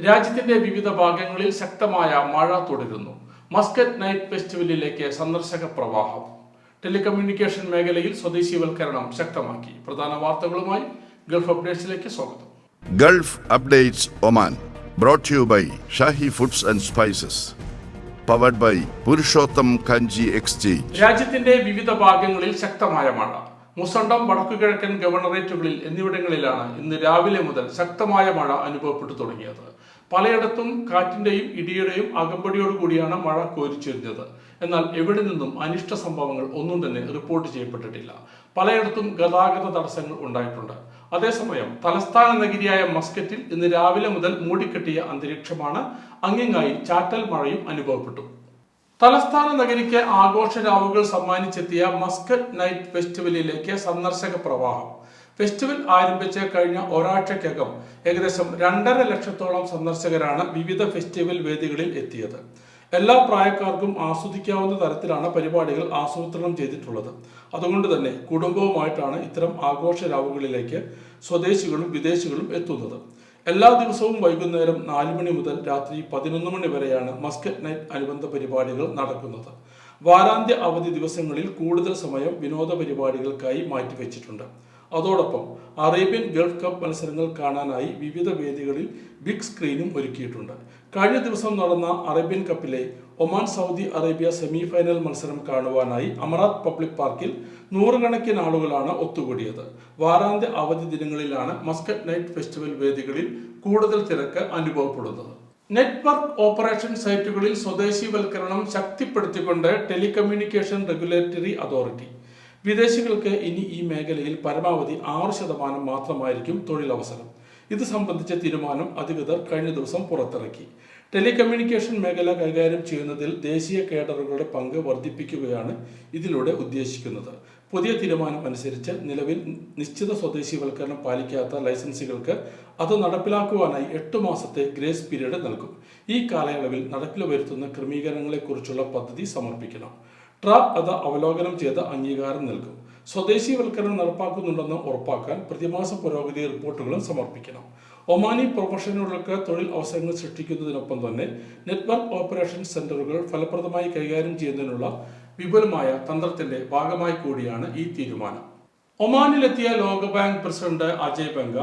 രാജ്യത്തിന്റെ വിവിധ ഭാഗങ്ങളിൽ ശക്തമായ മഴ തുടരുന്നു. മസ്കറ്റ് നൈറ്റ് ഫെസ്റ്റിവലിലേക്ക് സന്ദർശക പ്രവാഹം. ടെലികമ്മ്യൂണിക്കേഷൻ മേഖലയിൽ സ്വദേശീവൽക്കരണം ശക്തമാക്കി. പ്രധാന വാർത്തകളുമായി ഗൾഫ് അപ്ഡേറ്റ്സിലേക്ക് സ്വാഗതം. Gulf updates Oman brought you by Shahi foods and spices powered by Purushottam Kanji exchange രാജ്യത്തിന്റെ വിവിധ ഭാഗങ്ങളിൽ ശക്തമായ മഴ. മുസണ്ടം വടക്കുകിഴക്കൻ ഗവർണറേറ്റുകളിൽ എന്നിവിടങ്ങളിലാണ് ഇന്ന് രാവിലെ മുതൽ ശക്തമായ മഴ അനുഭവപ്പെട്ടു തുടങ്ങിയത്. പലയിടത്തും കാറ്റിന്റെയും ഇടിയുടെയും അകമ്പടിയോട് കൂടിയാണ് മഴ കോരിച്ചെറിഞ്ഞത് എന്നാൽ എവിടെ നിന്നും അനിഷ്ട സംഭവങ്ങൾ ഒന്നും തന്നെ റിപ്പോർട്ട് ചെയ്യപ്പെട്ടിട്ടില്ല. പലയിടത്തും ഗതാഗത തടസ്സങ്ങൾ ഉണ്ടായിട്ടുണ്ട്. അതേസമയം തലസ്ഥാന നഗരിയായ മസ്കറ്റിൽ ഇന്ന് രാവിലെ മുതൽ മൂടിക്കെട്ടിയ അന്തരീക്ഷമാണ് അങ്ങിങ്ങായി ചാറ്റൽ മഴയും അനുഭവപ്പെട്ടു. തലസ്ഥാന നഗരിക്ക് ആഘോഷരാവുകൾ സമ്മാനിച്ചെത്തിയ മസ്കറ്റ് നൈറ്റ് ഫെസ്റ്റിവലിലേക്ക് സന്ദർശക പ്രവാഹം. ഫെസ്റ്റിവൽ ആരംഭിച്ച് കഴിഞ്ഞ ഒരാഴ്ചക്കകം ഏകദേശം രണ്ടര ലക്ഷത്തോളം സന്ദർശകരാണ് വിവിധ ഫെസ്റ്റിവൽ വേദികളിൽ എത്തിയത്. എല്ലാ പ്രായക്കാർക്കും ആസ്വദിക്കാവുന്ന തരത്തിലാണ് പരിപാടികൾ ആസൂത്രണം ചെയ്തിട്ടുള്ളത്. അതുകൊണ്ട് തന്നെ കുടുംബവുമായിട്ടാണ് ഇത്തരം ആഘോഷ രാവുകളിലേക്ക് സ്വദേശികളും വിദേശികളും എത്തുന്നത്. എല്ലാ ദിവസവും വൈകുന്നേരം നാല് മണി മുതൽ രാത്രി പതിനൊന്ന് മണി വരെയാണ് മസ്കറ്റ് നൈറ്റ് അനുബന്ധ പരിപാടികൾ നടക്കുന്നത്. വാരാന്ത്യ അവധി ദിവസങ്ങളിൽ കൂടുതൽ സമയം വിനോദ പരിപാടികൾക്കായി മാറ്റിവെച്ചിട്ടുണ്ട്. അതോടൊപ്പം അറേബ്യൻ ഗൾഫ് കപ്പ് മത്സരങ്ങൾ കാണാനായി വിവിധ വേദികളിൽ ബിഗ് സ്ക്രീനും ഒരുക്കിയിട്ടുണ്ട്. കഴിഞ്ഞ ദിവസം നടന്ന Arabian കപ്പിലെ Oman Saudi Arabia semi final മത്സരം കാണുവാനായി അമറാത്ത് പബ്ലിക് പാർക്കിൽ നൂറുകണക്കിന് ആളുകളാണ് ഒത്തുകൂടിയത്. വാരാന്ത്യ അവധി ദിനങ്ങളിലാണ് മസ്കറ്റ് നൈറ്റ് ഫെസ്റ്റിവൽ വേദികളിൽ കൂടുതൽ തിരക്ക് അനുഭവപ്പെടുന്നത്. നെറ്റ്വർക്ക് ഓപ്പറേഷൻ സൈറ്റുകളിൽ സ്വദേശിവൽക്കരണം ശക്തിപ്പെടുത്തിക്കൊണ്ട് ടെലികമ്മ്യൂണിക്കേഷൻ റെഗുലേറ്ററി അതോറിറ്റി വിദേശികൾക്ക് ഇനി ഈ മേഖലയിൽ പരമാവധി ആറ് ശതമാനം മാത്രമായിരിക്കും തൊഴിലവസരം. ഇത് സംബന്ധിച്ച തീരുമാനം അധികൃതർ കഴിഞ്ഞ ദിവസം പുറത്തിറക്കി. ടെലികമ്മ്യൂണിക്കേഷൻ മേഖല കൈകാര്യം ചെയ്യുന്നതിൽ ദേശീയ കേഡറുകളുടെ പങ്ക് വർദ്ധിപ്പിക്കുകയാണ് ഇതിലൂടെ ഉദ്ദേശിക്കുന്നത്. പുതിയ തീരുമാനം അനുസരിച്ച് നിലവിൽ നിശ്ചിത സ്വദേശീവൽക്കരണം പാലിക്കാത്ത ലൈസൻസുകൾക്ക് അത് നടപ്പിലാക്കുവാനായി എട്ട് മാസത്തെ ഗ്രേസ് പീരീഡ് നൽകും. ഈ കാലയളവിൽ നടപ്പിൽ വരുത്തുന്ന ക്രമീകരണങ്ങളെക്കുറിച്ചുള്ള പദ്ധതി സമർപ്പിക്കണം. ട്രാപ്പ് അത് അവലോകനം ചെയ്ത് അംഗീകാരം നൽകും. സ്വദേശീവൽക്കരണം നടപ്പാക്കുന്നുണ്ടെന്ന് ഉറപ്പാക്കാൻ പ്രതിമാസ പുരോഗതി റിപ്പോർട്ടുകളും സമർപ്പിക്കണം. ഒമാനി പ്രൊഫഷണലുകൾക്ക് തൊഴിൽ അവസരങ്ങൾ സൃഷ്ടിക്കുന്നതിനൊപ്പം തന്നെ നെറ്റ്വർക്ക് ഓപ്പറേഷൻ സെന്ററുകൾ ഫലപ്രദമായി കൈകാര്യം ചെയ്യുന്നതിനുള്ള വിപുലമായ തന്ത്രത്തിന്റെ ഭാഗമായി കൂടിയാണ് ഈ തീരുമാനം. ഒമാനിലെത്തിയ ലോകബാങ്ക് president Ajay Banga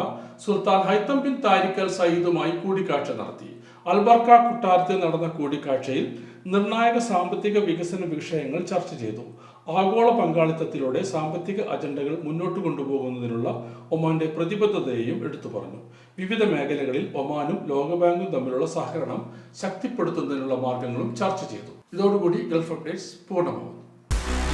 Sultan Haitham bin താരിക്കൽ സയ്യിദുമായി കൂടിക്കാഴ്ച നടത്തി. അൽബർക്ക കുട്ടാരത്തിൽ നടന്ന കൂടിക്കാഴ്ചയിൽ നിർണായക സാമ്പത്തിക വികസന വിഷയങ്ങൾ ചർച്ച ചെയ്തു. ആഗോള പങ്കാളിത്തത്തിലൂടെ സാമ്പത്തിക അജണ്ടകൾ മുന്നോട്ട് കൊണ്ടുപോകുന്നതിനുള്ള ഒമാന്റെ പ്രതിബദ്ധതയെയും എടുത്തു പറഞ്ഞു. വിവിധ മേഖലകളിൽ ഒമാനും ലോകബാങ്കും തമ്മിലുള്ള സഹകരണം ശക്തിപ്പെടുത്തുന്നതിനുള്ള മാർഗങ്ങളും ചർച്ച ചെയ്തു. ഇതോടുകൂടി ഗൾഫ് അപ്ഡേറ്റ്സ് പൂർണമാകുന്നു.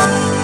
Thank you.